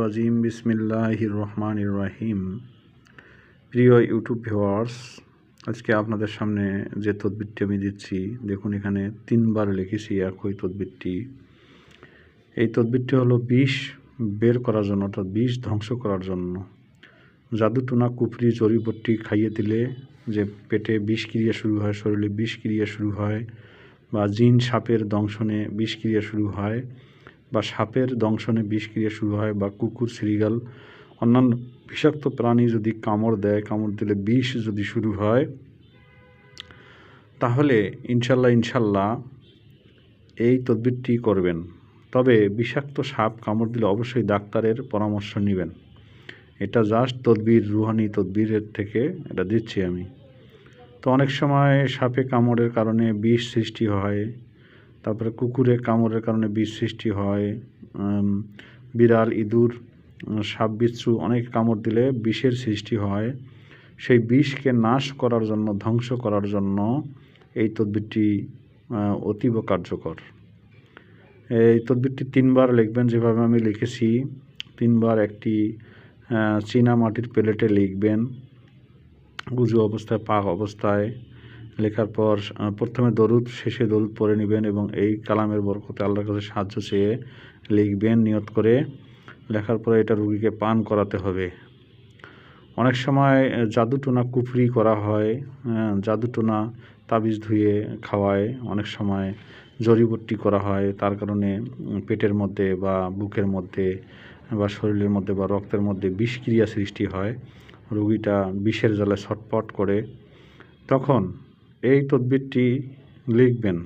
রাজিম, বিসমিল্লাহির রহমানির রাহিম। প্রিয় ইউটিউব ভিওয়ার্স আজকে আপনাদের সামনে যে তদবিরটি আমি দিচ্ছি, দেখুন এখানে তিনবার লিখেছি একই তদবিরটি। এই তদবিরটি হলো বিষ বের করার জন্য, অর্থাৎ বিষ ধ্বংস করার জন্য। জাদুটোনা কুফরি জড়িবটি খাইয়ে দিলে যে পেটে বিষ ক্রিয়া শুরু হয়, শরীরে বিষ ক্রিয়া শুরু হয়, বা জিন সাপের দংশনে বিষ ক্রিয়া শুরু হয় বা সাপের দংশনে বিষক্রিয়া শুরু হয় বা কুকুর, সিরিগাল, অন্যান্য বিষাক্ত প্রাণী যদি কামড় দেয়, কামড় দিলে বিষ যদি শুরু হয়, তাহলে ইনশাল্লাহ ইনশাল্লাহ এই তদবিরটি করবেন। তবে বিষাক্ত সাপ কামড় দিলে অবশ্যই ডাক্তারের পরামর্শ নেবেন। এটা জাস্ট তদবির, রুহানি তদবিরের থেকে এটা দিচ্ছি আমি। তো অনেক সময় সাপে কামড়ের কারণে বিষ সৃষ্টি হয় তারপরে কুকুরে কামড়ের কারণে বিষ সৃষ্টি হয় বিড়াল, ইঁদুর সাপ, বিচ্ছু অনেক কামড় দিলে বিষের সৃষ্টি হয়। সেই বিষকে নাশ করার জন্য, ধ্বংস করার জন্য এই তদ্বিরটি অতীব কার্যকর। এই তদ্বিরটি তিনবার লিখবেন, যেভাবে আমি লিখেছি। তিনবার একটি চীনা মাটির প্লেটে লিখবেন। উজু অবস্থায়, পাক অবস্থায় লেখার পর প্রথমে দরুদ, শেষে দরুদ পড়ে নেবেন এবং এই কালামের বরকতে আল্লাহর কাছে সাহায্য চেয়ে লিখবেন, নিয়ত করে। লেখার পরে এটা রুগীকে পান করাতে হবে। অনেক সময় জাদুটোনা কুফরি করা হয় জাদুটোনা তাবিজ ধুয়ে খাওয়ায়। অনেক সময় জড়িবটি করা হয়, তার কারণে পেটের মধ্যে বা বুকের মধ্যে বা শরীরের মধ্যে বা রক্তের মধ্যে বিষক্রিয়া সৃষ্টি হয়। রুগীটা বিষের জলে ছটপট করে। তখন এই তদবিরটি লিখবেন।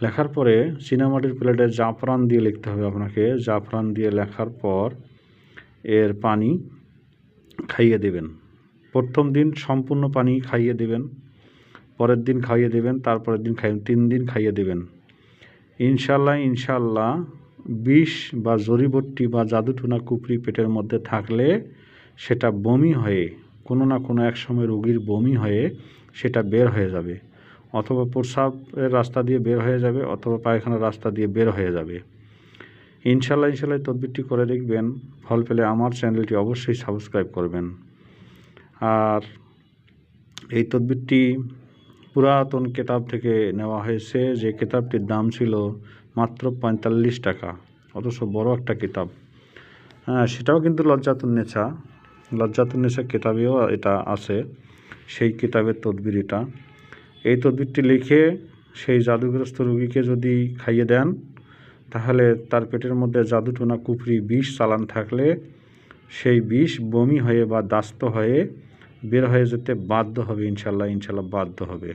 লেখার পরে চীনামাটির প্লেটে জাফরান দিয়ে লিখতে হবে আপনাকে। জাফরান দিয়ে লেখার পর এর পানি খাইয়ে দেবেন। প্রথম দিন সম্পূর্ণ পানি খাইয়ে দেবেন, পরের দিন খাইয়ে দেবেন, তারপরের দিন খাইয়ে তিন দিন খাইয়ে দেবেন। ইনশাল্লাহ ইনশাল্লাহ বিষ বা জরিবট্টি বা জাদুটুনা কুপড়ি পেটের মধ্যে থাকলে সেটা বমি হয়ে কোনো না কোনো এক সময় রোগীর বমি হয়ে সেটা বের হয়ে যাবে। অথবা প্রস্রাবের রাস্তা দিয়ে বের হয়ে যাবে অথবা পায়খানার রাস্তা দিয়ে বের হয়ে যাবে। ইনশাল্লাহ ইনশাল্লাহ তদবিরটি করে দেখবেন। ফল পেলে আমার চ্যানেলটি অবশ্যই সাবস্ক্রাইব করবেন। আর এই তদবিরটি পুরাতন কেতাব থেকে নেওয়া হয়েছে। যে কেতাবটির দাম ছিল মাত্র পঁয়তাল্লিশ টাকা, অথচ বড় একটা কিতাব। হ্যাঁ সেটাও কিন্তু লজ্জাতুন্নেছা লজ্জাতুন্নেছা কেতাবেও এটা আছে, সেই কিতাবের তদবির এটা। এই তদবিরটি লিখে সেই জাদুগ্রস্ত রুগীকে যদি খাইয়ে দেন, তাহলে তার পেটের মধ্যে জাদুটোনা কুফরি বিষ চালান থাকলে সেই বিষ বমি হয়ে বা দাস্ত হয়ে বের হয়ে যেতে বাধ্য হবে, ইনশাল্লাহ ইনশাল্লাহ বাধ্য হবে।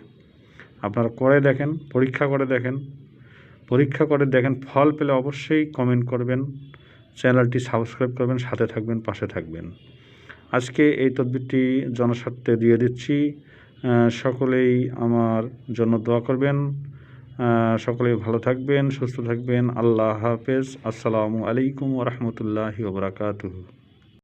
আপনারা করে দেখেন, পরীক্ষা করে দেখেন, পরীক্ষা করে দেখেন, ফল পেলে অবশ্যই কমেন্ট করবেন, চ্যানেলটি সাবস্ক্রাইব করবেন, সাথে থাকবেন, পাশে থাকবেন। আজকে এই তদবিরটি জনস্বার্থে দিয়ে দিচ্ছি। সকলেই আমার জন্য দোয়া করবেন। সকলেই ভালো থাকবেন, সুস্থ থাকবেন। আল্লাহ হাফেজ। আসসালামু আলাইকুম রহমতুল্লাহি ওবরাকাতুহ